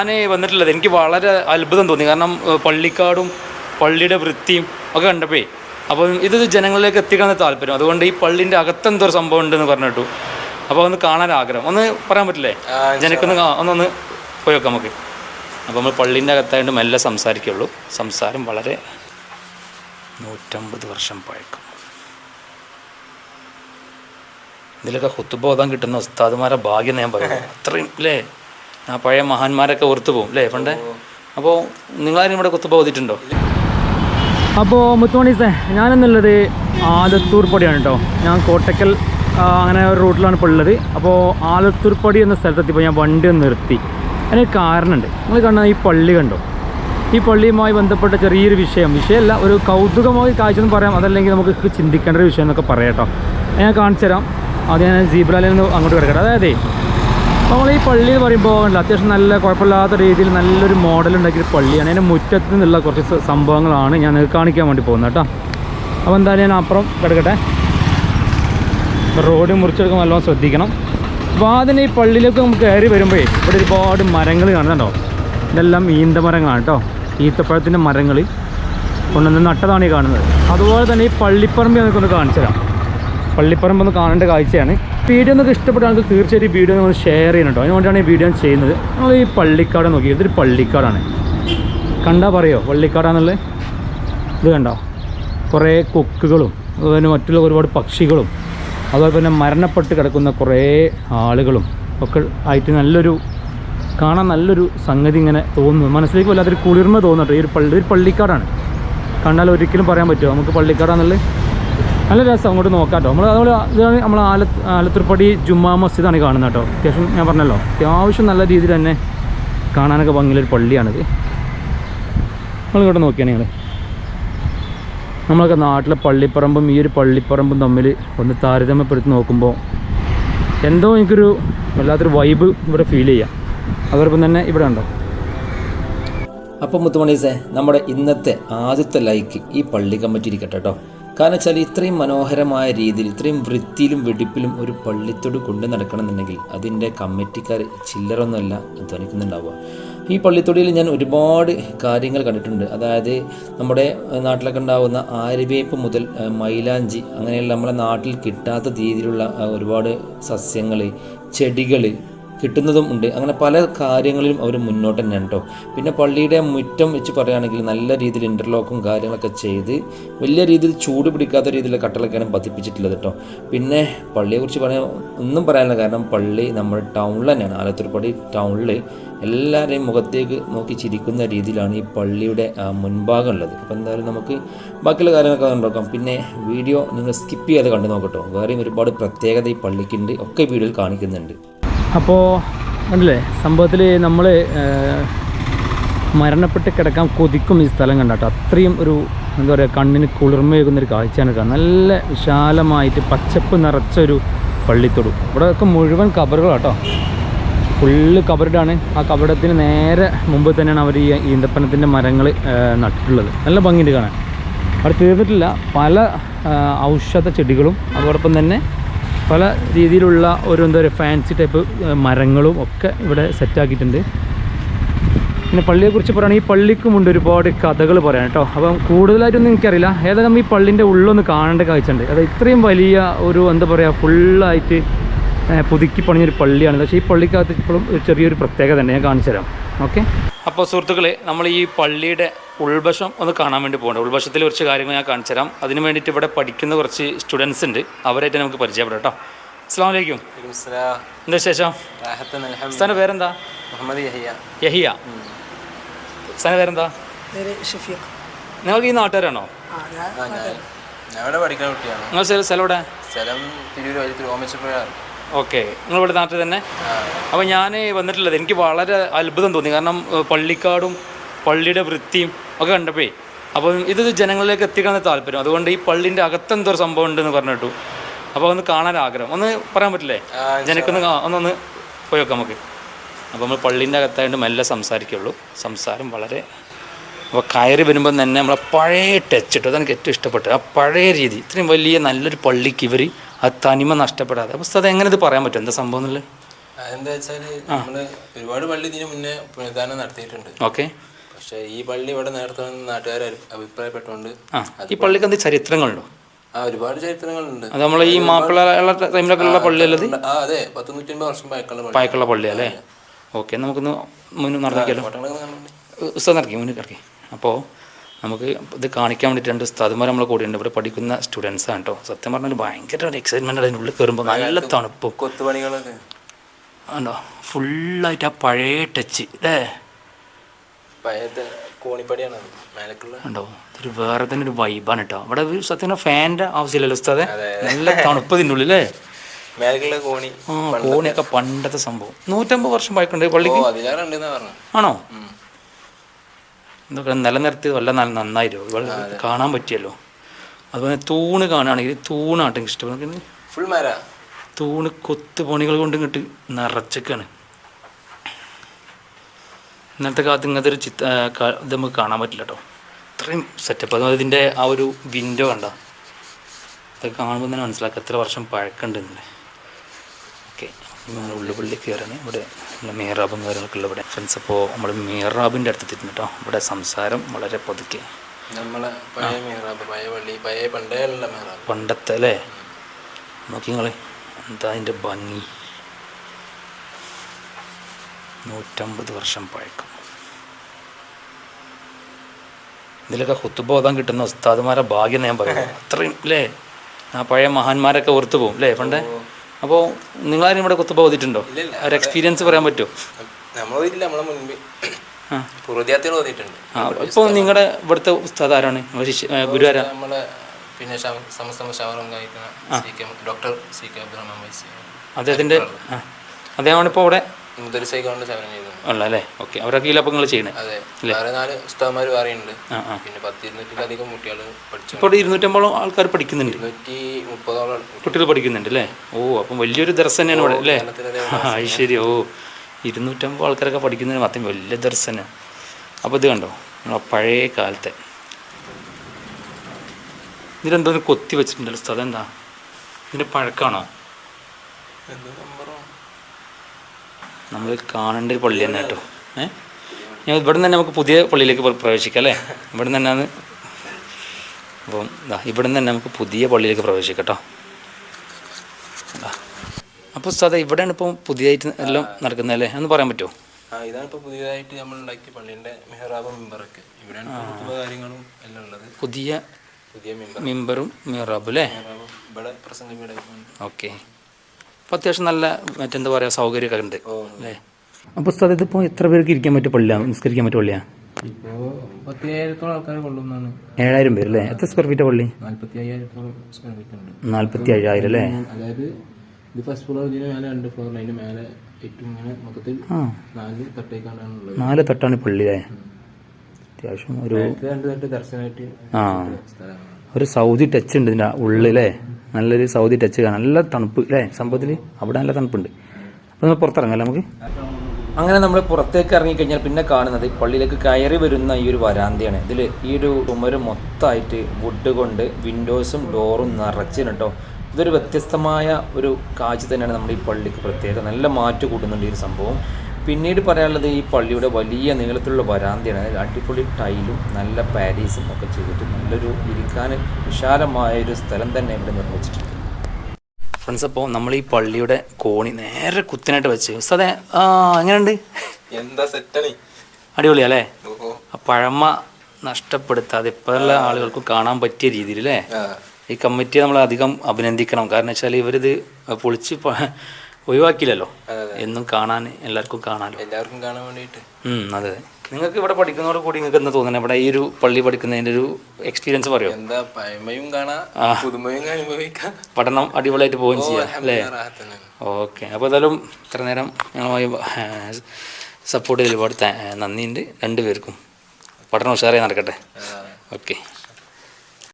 ഞാൻ വന്നിട്ടുള്ളത് എനിക്ക് വളരെ അത്ഭുതം തോന്നി. കാരണം പള്ളിക്കാടും പള്ളിയുടെ വൃത്തിയും ഒക്കെ കണ്ടപ്പോഴേ അപ്പം ഇത് ജനങ്ങളിലേക്ക് എത്തിക്കണം എന്ന് താല്പര്യം. അതുകൊണ്ട് ഈ പള്ളിന്റെ അകത്തെന്തോ ഒരു സംഭവം ഉണ്ടെന്ന് പറഞ്ഞിട്ടു അപ്പോൾ ഒന്ന് കാണാൻ ആഗ്രഹം. ഒന്ന് പറയാൻ പറ്റില്ലേ? ജനക്കൊന്ന് ഒന്നൊന്ന് പോയി വെക്കാം നമുക്ക്. അപ്പോൾ നമ്മൾ പള്ളീന്റെ അകത്തായിട്ട് മെല്ലെ സംസാരിക്കുള്ളൂ. സംസാരം വളരെ നൂറ്റമ്പത് വർഷം പഴക്കം. ഇതിലൊക്കെ കുത്തുബോധം കിട്ടുന്ന ഉസ്താദുമാരെ ഭാഗ്യം ഞാൻ പറയുന്നത് അത്രയും അല്ലേ ആ പഴയ മഹാന്മാരൊക്കെ ഓർത്തു പോകും അല്ലേ പണ്ടേ? അപ്പോൾ നിങ്ങളാരും ഇവിടെ കുത്തുപ്പ ഓതിയിട്ടുണ്ടോ? അപ്പോൾ മുത്തുമണീസേ ഞാനെന്നുള്ളത് ആലത്തൂർ പടിയാണ് കേട്ടോ ഞാൻ കോട്ടക്കൽ അങ്ങനെ ഒരു റൂട്ടിലാണ് ഇപ്പോൾ ഉള്ളത്. അപ്പോൾ ആലത്തൂർ പടി എന്ന സ്ഥലത്തെത്തിയപ്പോൾ ഞാൻ വണ്ടി നിർത്തി. അതിന് കാരണമുണ്ട് നിങ്ങൾ കാണുന്ന ഈ പള്ളി കണ്ടോ? ഈ പള്ളിയുമായി ബന്ധപ്പെട്ട ചെറിയൊരു വിഷയം. വിഷയമല്ല ഒരു കൗതുകമായി കാഴ്ച എന്ന് പറയാം. അതല്ലെങ്കിൽ നമുക്ക് ചിന്തിക്കേണ്ട ഒരു വിഷയം എന്നൊക്കെ പറയാം കേട്ടോ ഞാൻ കാണിച്ചു തരാം അത് ഞാൻ സീബ്രാലിൽ നിന്ന് അങ്ങോട്ട് കിടക്കട്ടെ. അതായത് നമ്മൾ ഈ പള്ളി എന്ന് പറയുമ്പോൾ അത്യാവശ്യം നല്ല കുഴപ്പമില്ലാത്ത രീതിയിൽ നല്ലൊരു മോഡൽ ഉണ്ടാക്കിയൊരു പള്ളിയാണ്. അതിന്റെ മുറ്റത്ത് നിന്നുള്ള കുറച്ച് സംഭവങ്ങളാണ് ഞാൻ കാണിക്കാൻ വേണ്ടി പോകുന്നത് കേട്ടോ. അപ്പോൾ എന്തായാലും ഞാൻ അപ്പുറം കിടക്കട്ടെ. റോഡ് മുറിച്ചെടുക്കുമ്പോൾ നല്ലോണം ശ്രദ്ധിക്കണം. അപ്പോൾ അതിന് ഈ പള്ളിയിലേക്ക് നമുക്ക് കയറി വരുമ്പോഴേ ഇവിടെ ഒരുപാട് മരങ്ങൾ കാണുന്നുണ്ടോ? ഇതെല്ലാം ഈന്ത മരങ്ങളാണ് കേട്ടോ. ഈത്തപ്പഴത്തിന്റെ മരങ്ങൾ കൊണ്ടുവന്ന് നട്ടതാണ് ഈ കാണുന്നത്. അതുപോലെ തന്നെ ഈ പള്ളിപ്പറമ്പ് നമുക്കൊന്ന് കാണിച്ചു തരാം പള്ളിപ്പറമ്പ് ഒന്ന് കാണേണ്ട കാഴ്ചയാണ്. വീഡിയോ നിങ്ങൾക്ക് ഇഷ്ടപ്പെട്ടാണെങ്കിൽ തീർച്ചയായിട്ടും വീഡിയോ നിങ്ങൾ ഷെയർ ചെയ്യണം കേട്ടോ അതുകൊണ്ടാണ് ഈ വീഡിയോ ചെയ്യുന്നത്. നമ്മൾ ഈ പള്ളിക്കാട് നോക്കി. ഇതൊരു പള്ളിക്കാടാണ്. കണ്ടാൽ പറയോ? പള്ളിക്കാടാന്നുള്ളത്? ഇത് കണ്ടോ? കുറേ കൊക്കുകളും അതുപോലെ മറ്റുള്ള ഒരുപാട് പക്ഷികളും അതുപോലെ തന്നെ മരണപ്പെട്ട് കിടക്കുന്ന കുറേ ആളുകളും ഒക്കെ ആയിട്ട് നല്ലൊരു കാണാൻ നല്ലൊരു സംഗതി ഇങ്ങനെ തോന്നുന്നു. മനസ്സിലേക്ക് വല്ലാത്തൊരു കുളിർമ തോന്നട്ടെ ഈ ഒരു പള്ളി ഒരു പള്ളിക്കാടാണ്. കണ്ടാൽ ഒരിക്കലും പറയാൻ പറ്റുമോ? നമുക്ക് പള്ളിക്കാടാന്നുള്ളത് നല്ല രസം അങ്ങോട്ട് നോക്കാം കേട്ടോ നമ്മൾ അതുപോലെ ഇതാണ് നമ്മൾ ആല ആലത്തൂർപ്പടി ജുമാ മസ്ജിദാണ് കാണുന്നത് കേട്ടോ. അത്യാവശ്യം ഞാൻ പറഞ്ഞല്ലോ അത്യാവശ്യം നല്ല രീതിയിൽ തന്നെ കാണാനൊക്കെ ഭംഗിയുള്ളൊരു പള്ളിയാണിത്. നമ്മളിങ്ങോട്ട് നോക്കിയാണ് ഞങ്ങൾ നമ്മളൊക്കെ നാട്ടിലെ പള്ളിപ്പറമ്പും ഈ ഒരു പള്ളിപ്പറമ്പും തമ്മിൽ ഒന്ന് താരതമ്യപ്പെടുത്തി നോക്കുമ്പോൾ എന്തോ എനിക്കൊരു വല്ലാത്തൊരു വൈബ് ഇവിടെ ഫീൽ ചെയ്യാം. അതോടൊപ്പം തന്നെ ഇവിടെ ഉണ്ടോ? അപ്പം മുത്തുമണീസേ നമ്മുടെ ഇന്നത്തെ ആദ്യത്തെ ലൈക്ക് ഈ പള്ളി കമ്മിറ്റി ഇരിക്കട്ടെ കേട്ടോ. കാരണം വെച്ചാൽ ഇത്രയും മനോഹരമായ രീതിയിൽ ഇത്രയും വൃത്തിയിലും വെടിപ്പിലും ഒരു പള്ളിത്തോട് കൊണ്ടു നടക്കണമെന്നുണ്ടെങ്കിൽ അതിന്റെ കമ്മിറ്റിക്കാർ ചില്ലറൊന്നുമല്ല ധ്വനിക്കുന്നുണ്ടാവുക. ഈ പള്ളിത്തൊടിയിൽ ഞാൻ ഒരുപാട് കാര്യങ്ങൾ കണ്ടിട്ടുണ്ട്. അതായത് നമ്മുടെ നാട്ടിലൊക്കെ ഉണ്ടാകുന്ന ആര്യവേപ്പ് മുതൽ മൈലാഞ്ചി അങ്ങനെയുള്ള നമ്മുടെ നാട്ടിൽ കിട്ടാത്ത രീതിയിലുള്ള ഒരുപാട് സസ്യങ്ങൾ ചെടികൾ കിട്ടുന്നതും ഉണ്ട്. അങ്ങനെ പല കാര്യങ്ങളിലും അവർ മുന്നോട്ട് തന്നെ കേട്ടോ പിന്നെ പള്ളിയുടെ മുറ്റം വെച്ച് പറയുകയാണെങ്കിൽ നല്ല രീതിയിൽ ഇന്റർലോക്കും കാര്യങ്ങളൊക്കെ ചെയ്ത് വലിയ രീതിയിൽ ചൂട് പിടിക്കാത്ത രീതിയിലുള്ള കട്ടലൊക്കെയാണ് പതിപ്പിച്ചിട്ടുള്ളത് കേട്ടോ പിന്നെ പള്ളിയെക്കുറിച്ച് പറയാൻ ഒന്നും പറയാനില്ല. കാരണം പള്ളി നമ്മുടെ ടൗണിൽ തന്നെയാണ്. ആലത്തൂർ പള്ളി ടൗണിൽ എല്ലാവരെയും മുഖത്തേക്ക് നോക്കി ചിരിക്കുന്ന രീതിയിലാണ് ഈ പള്ളിയുടെ മുൻഭാഗം ഉള്ളത് അപ്പോൾ എന്തായാലും നമുക്ക് ബാക്കിയുള്ള കാര്യങ്ങളൊക്കെ കണ്ടുനോക്കാം പിന്നെ വീഡിയോ നിങ്ങൾ സ്കിപ്പ് ചെയ്യാതെ കണ്ടു നോക്കട്ടോ വേറെയും ഒരുപാട് പ്രത്യേകത ഈ പള്ളിക്കുണ്ട്. ഒക്കെ വീഡിയോയിൽ കാണിക്കുന്നുണ്ട്. അപ്പോൾ കണ്ടില്ലേ സംഭവത്തിൽ നമ്മൾ മരണപ്പെട്ട് കിടക്കാൻ കൊതിക്കും ഈ സ്ഥലം കണ്ടാട്ടോ. അത്രയും ഒരു എന്താ പറയുക കണ്ണിന് കുളിർമയേകുന്ന ഒരു കാഴ്ചയാണ് കാണുന്നത് നല്ല വിശാലമായിട്ട് പച്ചപ്പ് നിറച്ചൊരു പള്ളിത്തൊടു. ഇവിടെയൊക്കെ മുഴുവൻ കബറുകളാട്ടോ. ഫുള്ള് കബറിടാണ്. ആ കബറത്തിന് നേരെ മുമ്പ് തന്നെയാണ് അവർ ഈ ഈന്തപ്പനത്തിന്റെ മരങ്ങൾ നട്ടിട്ടുള്ളത്. നല്ല ഭംഗിയുണ്ട് കാണാൻ. അവിടെ തീർന്നിട്ടില്ല. പല ഔഷധ ചെടികളും അതോടൊപ്പം തന്നെ പല രീതിയിലുള്ള ഒരു എന്താ പറയുക ഫാൻസി ടൈപ്പ് മരങ്ങളും ഒക്കെ ഇവിടെ സെറ്റാക്കിയിട്ടുണ്ട് പിന്നെ പള്ളിയെക്കുറിച്ച് പറയുകയാണെങ്കിൽ ഈ പള്ളിക്കുമുണ്ട് ഒരുപാട് കഥകൾ പറയാൻ കേട്ടോ. അപ്പം കൂടുതലായിട്ടൊന്നും എനിക്കറിയില്ല. ഏതായാലും നമ്മൾ ഈ പള്ളിന്റെ ഉള്ളൊന്ന് കാണേണ്ട കാഴ്ചയുണ്ട്. അത് ഇത്രയും വലിയ ഒരു എന്താ പറയുക ഫുള്ളായിട്ട് പുതുക്കി പണിഞ്ഞൊരു പള്ളിയാണ്. പക്ഷേ ഈ പള്ളിക്കകത്ത് ഇപ്പോഴും ചെറിയൊരു പ്രത്യേകത തന്നെ ഞാൻ കാണിച്ചു തരാം ഓക്കെ? അപ്പോൾ സുഹൃത്തുക്കളെ നമ്മൾ ഈ പള്ളിയുടെ ഉൾവശം ഒന്ന് കാണാൻ വേണ്ടി പോകണം ഉൾവശത്തിൽ കുറച്ച് കാര്യങ്ങൾ ഞാൻ കാണിച്ചു തരാം. അതിന് വേണ്ടിയിട്ട് ഇവിടെ പഠിക്കുന്ന കുറച്ച് സ്റ്റുഡൻസ് ഉണ്ട്. അവരായിട്ട് നമുക്ക് പരിചയപ്പെടാം കേട്ടോ. അസ്സാം വലൈക്കും എന്താ ശേഷം സ്ഥാന പേരെന്താ? മുഹമ്മദ് യഹിയ. യഹിയ. സ്ഥാന പേരെന്താ? പേര് ഷഫീഖ്. നിങ്ങൾക്ക് ഈ നാട്ടുകാരാണോ? നിങ്ങൾ സ്ഥലം എവിടെ? സ്ഥലം തിരൂർ ഓക്കെ. നിങ്ങൾ ഇവിടെ നാട്ടിൽ തന്നെ? അപ്പോൾ ഞാൻ വന്നിട്ടുള്ളത് എനിക്ക് വളരെ അത്ഭുതം തോന്നി. കാരണം പള്ളിക്കാടും പള്ളിയുടെ വൃത്തിയും ഒക്കെ കണ്ടപ്പോഴേ അപ്പം ഇത് ജനങ്ങളിലേക്ക് എത്തിക്കാൻ താല്പര്യം. അതുകൊണ്ട് ഈ പള്ളിന്റെ അകത്തെന്തോ ഒരു സംഭവം ഉണ്ടെന്ന് പറഞ്ഞിട്ടു. അപ്പോൾ ഒന്ന് കാണാൻ ആഗ്രഹം. ഒന്ന് പറയാൻ പറ്റില്ലേ? ജനക്കൊന്ന് ഒന്നൊന്ന് പോയി വെക്കാം നമുക്ക്. അപ്പോൾ നമ്മൾ പള്ളീന്റെ അകത്തായിട്ട് മെല്ലെ സംസാരിക്കുള്ളൂ. സംസാരം വളരെ അപ്പോൾ കയറി വരുമ്പോൾ തന്നെ നമ്മളെ പഴയ ടച്ച് ഇട്ടു. അതെനിക്ക് ഏറ്റവും ഇഷ്ടപ്പെട്ടത്. ആ പഴയ രീതി. ഇത്രയും വലിയ നല്ലൊരു പള്ളിക്ക് ഇവർ ആ തനിമ നഷ്ടപ്പെടാതെ. അപ്പോൾ അത് എങ്ങനെ ഇത് പറയാൻ പറ്റും? എന്താ സംഭവം എന്നുള്ളത്? എന്താ വെച്ചാൽ നമ്മൾ ഒരുപാട് പള്ളി ഇതിന് മുന്നേ പുനരുദ്ധാരണം നടത്തിയിട്ടുണ്ട്. ഓക്കെ. പക്ഷെ ഈ പള്ളി ഇവിടെ നേരത്തെ നാട്ടുകാർ അഭിപ്രായപ്പെട്ടുകൊണ്ട് ഈ പള്ളിക്ക് എന്ത് ചരിത്രങ്ങളുണ്ടോ? ആ ഒരുപാട് ചരിത്രങ്ങളുണ്ട്. അത് നമ്മൾ ഈ മാപ്പിള ടൈമിലൊക്കെ ഉള്ള പള്ളിയല്ലത് ആ അതെ. പത്ത് നൂറ്റമ്പത് വർഷം പഴക്കമുള്ള പള്ളി. പായക്കുള്ള പള്ളിയല്ലേ ഓക്കെ നമുക്കൊന്ന് മുന്നിൽ നടന്നിക്കാലോ പട്ടണങ്ങൾ കണ്ടുണ്ട് ഉസ്താദ് ഇറക്കി മുന്നിൽ ഇറക്കി അപ്പോൾ നമുക്ക് ഇത് കാണിക്കാൻ വേണ്ടിയിട്ട് രണ്ട് ഉസ്താദുമാർ നമ്മളെ കൂടെയുണ്ട്. ഇവിടെ പഠിക്കുന്ന സ്റ്റുഡൻസ് ആണ് കേട്ടോ സത്യം പറഞ്ഞാൽ ഭയങ്കര ഒരു എക്സൈറ്റ്മെന്റ് അതിന്റെ ഉള്ളിൽ കയറുമ്പോൾ നല്ല തണുപ്പും. കൊത്തുപണികളൊക്കെ. ഉണ്ടോ ഫുള്ളായിട്ട് ആ പഴയ ടച്ച് അല്ലേ കോണിപ്പടിയാണ്? ഉണ്ടോ ഇതൊരു വേറെ തന്നെ ഒരു വൈബാണ് കേട്ടോ അവിടെ സത്യം ഫാന്റെ ആവശ്യമില്ലല്ലോ ഉസ്താദെ. നല്ല തണുപ്പ് ഇതിന്റെ അല്ലേ കോണി. ആ കോണിയൊക്കെ പണ്ടത്തെ സംഭവം. നൂറ്റമ്പത് വർഷം പഴക്കുണ്ട് പള്ളിക്ക്? ആണോ? ഇതൊക്കെ നിലനിർത്തിയത് വല്ല നല്ല നന്നായിരുന്നു ഇവിടെ കാണാൻ പറ്റിയല്ലോ. അതുപോലെ തൂണ് കാണുകയാണെങ്കിൽ തൂണാട്ടോ ഇഷ്ടപ്പെടുന്ന ഫുൾ മര. തൂണ് കൊത്ത് പണികൾ കൊണ്ട് ഇങ്ങോട്ട് നിറച്ചൊക്കെയാണ് ഇന്നത്തെ കാലത്ത് ഇങ്ങനത്തെ ഒരു ചിത്ര ഇത് നമുക്ക് കാണാൻ പറ്റില്ല കേട്ടോ. ഇത്രയും സെറ്റപ്പ് അതുപോലെ ഇതിന്റെ ആ ഒരു വിൻഡോ കണ്ട? അതൊക്കെ കാണുമ്പോൾ തന്നെ മനസ്സിലാക്കുക എത്ര വർഷം പഴക്കമുണ്ടെന്നില്ലേ ഓക്കെ നമ്മൾ ഉള്ളുപള്ളി കയറാണ് ഇവിടെ നമ്മുടെ മേറാബും കാര്യങ്ങളൊക്കെ ഉള്ള ഇവിടെ. ഫ്രണ്ട്സ് അപ്പോൾ നമ്മൾ മേറാബിന്റെ അടുത്ത് എത്തിയിട്ടുണ്ട് കേട്ടോ. ഇവിടെ സംസാരം വളരെ പതുക്കെ. നമ്മളെ പഴയ മെഹ്റാബ് പഴയ പള്ളി പഴയ പണ്ടേ ഉള്ള പണ്ടത്തെ അല്ലേ? നോക്കി നിങ്ങൾ എന്താ അതിന്റെ ഭംഗി? നൂറ്റമ്പത് വർഷം പഴക്കം. ഇതിലൊക്കെ കുത്തുബോധം കിട്ടുന്ന ഉസ്താദുമാരെ ഭാഗ്യം ഞാൻ പറയുന്നത് അത്രയും അല്ലേ ആ പഴയ മഹാന്മാരൊക്കെ ഓർത്തു പോകും അല്ലേ പണ്ടേ? അപ്പോൾ നിങ്ങളാരും ഇവിടെ കുത്തുബ ഓതിട്ടുണ്ടോ ഒരു എക്സ്പീരിയൻസ് പറയാൻ പറ്റുമോ നമ്മൾ നമ്മളെ മുൻപ്. പൂർവവിദ്യാർത്ഥികൾ ഓതിയിട്ടുണ്ട്. ആ ഇപ്പോൾ നിങ്ങളുടെ ഇവിടുത്തെ ഉസ്താദ് ആരാണ്? ശിഷ്യ അദ്ദേഹമാണ് ഗുരു ആരാ നമ്മളെ പിന്നെ സമസ്തമ ഷവറും കഴിക്കുന്ന doctor C K Abdurahman VC അദ്ദേഹത്തിന്റെ ആ. അദ്ദേഹമാണ് ഇപ്പോൾ സേവനം ചെയ്തത് ഉള്ളല്ലേ ഓക്കെ. അവരൊക്കെ നിങ്ങൾ ചെയ്യണേ? അതെ. വേറെ നാല് ഉസ്താദ്മാർ വേറെയുണ്ട് ആ ആ. പിന്നെ പത്ത് ഇരുന്നൂറ്റിലധികം കുട്ടികൾ പഠിച്ചു. ഇപ്പോൾ ഇരുന്നൂറ്റമ്പോളം ആൾക്കാർ പഠിക്കുന്നുണ്ട്. ഇരുന്നൂറ്റി മുപ്പതോളം കുട്ടികൾ പഠിക്കുന്നുണ്ട് അല്ലേ? ഓ അപ്പം വലിയൊരു ദർശനം തന്നെയാണ് ഇവിടെ അല്ലേ? അത് ശരി. ഓ ഇരുന്നൂറ്റമ്പത് ആൾക്കാരൊക്കെ പഠിക്കുന്നതിന് മാത്രം വലിയ ദർശനം. അപ്പോൾ ഇത് കണ്ടോ? നമ്മളെ പഴയ കാലത്തെ. ഇതിലെന്തോ കൊത്തി വെച്ചിട്ടുണ്ടല്ലോ സ്ഥലം എന്താ? ഇതിന്റെ പഴക്കമാണോ? നമ്പറോ നമ്മൾ കാണേണ്ട ഒരു പള്ളി തന്നെ കേട്ടോ. ഏഹ് ഞാൻ ഇവിടെ തന്നെ നമുക്ക് പുതിയ പള്ളിയിലേക്ക് പ്ര- പ്രവേശിക്കാം അല്ലേ? ഇവിടെ നിന്ന് തന്നെയാണ് അപ്പം ഇതാ ഇവിടെ തന്നെ നമുക്ക് പുതിയ പള്ളിയിലേക്ക് പ്രവേശിക്കാം കേട്ടോ. അപ്പോൾ സാധാ ഇവിടെയാണ് ഇപ്പം പുതിയതായിട്ട് എല്ലാം നടക്കുന്നത് അല്ലേ? എന്ന് പറയാൻ പറ്റുമോ? ഇതാണ് ഇപ്പോൾ പുതിയതായിട്ട് നമ്മൾ ഉണ്ടാക്കിയ പള്ളിയുടെ മെഹ്റാബ് മെമ്പറൊക്കെ. ഇവിടെയാണ് ഇപ്പോൾ കാര്യങ്ങളും എല്ലാം ഉള്ളത്. പുതിയ പുതിയ മെമ്പറും മിറാബും അല്ലേ? മെഹ്റാബ് ഇവിടെ പ്രസംഗ ഓക്കെ. അപ്പോൾ അത്യാവശ്യം നല്ല മറ്റെന്താ പറയുക സൗകര്യമൊക്കെ ഉണ്ട്. അല്ലേ? അപ്പോൾ സ്ഥലം ഇതിപ്പോൾ എത്ര പേർക്ക് ഇരിക്കാൻ പറ്റും പള്ളിയാണ് നിസ്കരിക്കാൻ പറ്റും പള്ളിയാ? ഏഴായിരം പേര് അല്ലേ എത്ര സ്ക്വയർ ഫീറ്റ് പള്ളി? നാല്പത്തി അയ്യായിരം അല്ലേ അതായത് ഇത് ഫസ്റ്റ് ഫ്ലോർ ഇതിന് മേലെ രണ്ട് ഫ്ലോർ അതിന് മേലെ ഏറ്റവും ഇങ്ങനെ മൊത്തത്തിൽ ആ. നാല് തൊട്ടാണ് ഉള്ളത് നാല് തട്ടാണ് പള്ളി അല്ലേ അത്യാവശ്യം ഒരു രണ്ട് തട്ട് ദർശനമായിട്ട് ആ. സ്ഥലമാണ്. ഒരു സൗദി ടച്ച് ഉണ്ട് ഇതിന്റെ ഉള്ളിലേ. നല്ലൊരു സൗദി ടച്ച് കാണാം. നല്ല തണുപ്പ് അല്ലേ സംഭവത്തിൽ അവിടെ നല്ല തണുപ്പുണ്ട്. അപ്പോൾ നമ്മൾ പുറത്തിറങ്ങാം നമുക്ക്? അങ്ങനെ നമ്മൾ പുറത്തേക്ക് ഇറങ്ങിക്കഴിഞ്ഞാൽ പിന്നെ കാണുന്നത് പള്ളിയിലേക്ക് കയറി വരുന്ന ഈ ഒരു വരാന്തയാണ്. ഇതിൽ ഈ ഒരു ഉമര് മൊത്തമായിട്ട് വുഡ് കൊണ്ട് വിൻഡോസും ഡോറും നിറച്ചിന് കേട്ടോ ഇതൊരു വ്യത്യസ്തമായ ഒരു കാഴ്ച തന്നെയാണ് നമ്മുടെ ഈ പള്ളിക്ക് പ്രത്യേകത. നല്ല മാറ്റ് കൂട്ടുന്നുണ്ട് ഈ ഒരു സംഭവം. പിന്നീട് പറയാനുള്ളത് ഈ പള്ളിയുടെ വലിയ നീളത്തിലുള്ള വരാന്തയാണ്. അടിപൊളി ടൈലും നല്ല പാരീസും ഒക്കെ ചെയ്തിട്ട് നല്ലൊരു ഇരിക്കാൻ വിശാലമായ ഒരു സ്ഥലം തന്നെ ഇവിടെ നിർമ്മിച്ചിട്ടുണ്ട്. ഫ്രണ്ട്സ് അപ്പോൾ നമ്മൾ ഈ പള്ളിയുടെ കോണി നേരെ കുത്തിനായിട്ട് വെച്ച്. അതെ ആ എങ്ങനെയുണ്ട്? എന്താ സെറ്റാണ്? അടിപൊളി അല്ലേ? ആ പഴമ നഷ്ടപ്പെടുത്താതെ ഇപ്പോഴുള്ള ആളുകൾക്കും കാണാൻ പറ്റിയ രീതിയിൽ അല്ലേ? ഈ കമ്മിറ്റിയെ നമ്മൾ അധികം അഭിനന്ദിക്കണം. കാരണം വെച്ചാൽ ഇവരിത് പൊളിച്ച് അതെ. എന്നും കാണാൻ എല്ലാവർക്കും കാണാമല്ലോ എല്ലാവർക്കും കാണാൻ വേണ്ടിയിട്ട്. അതെ നിങ്ങൾക്ക് ഇവിടെ പഠിക്കുന്നതോട് കൂടി നിങ്ങൾക്ക് എന്താ തോന്നുന്നത്? ഇവിടെ ഈ ഒരു പള്ളി പഠിക്കുന്നതിന്റെ ഒരു എക്സ്പീരിയൻസ് പറയുമോ എന്താ പഴമയും കാണാം പുതുമയും അനുഭവിക്കാം പഠനം അടിപൊളിയായിട്ട് പോവുകയും ചെയ്യാം അല്ലേ. ഓക്കെ. അപ്പോൾ ഏതായാലും ഇത്ര നേരം ഞങ്ങളുമായി സപ്പോർട്ട് ചെയ്ത് ഒരുപാട് നന്ദിയുണ്ട്. രണ്ടുപേർക്കും. പഠനം ഉഷാറായി നടക്കട്ടെ. ഓക്കെ.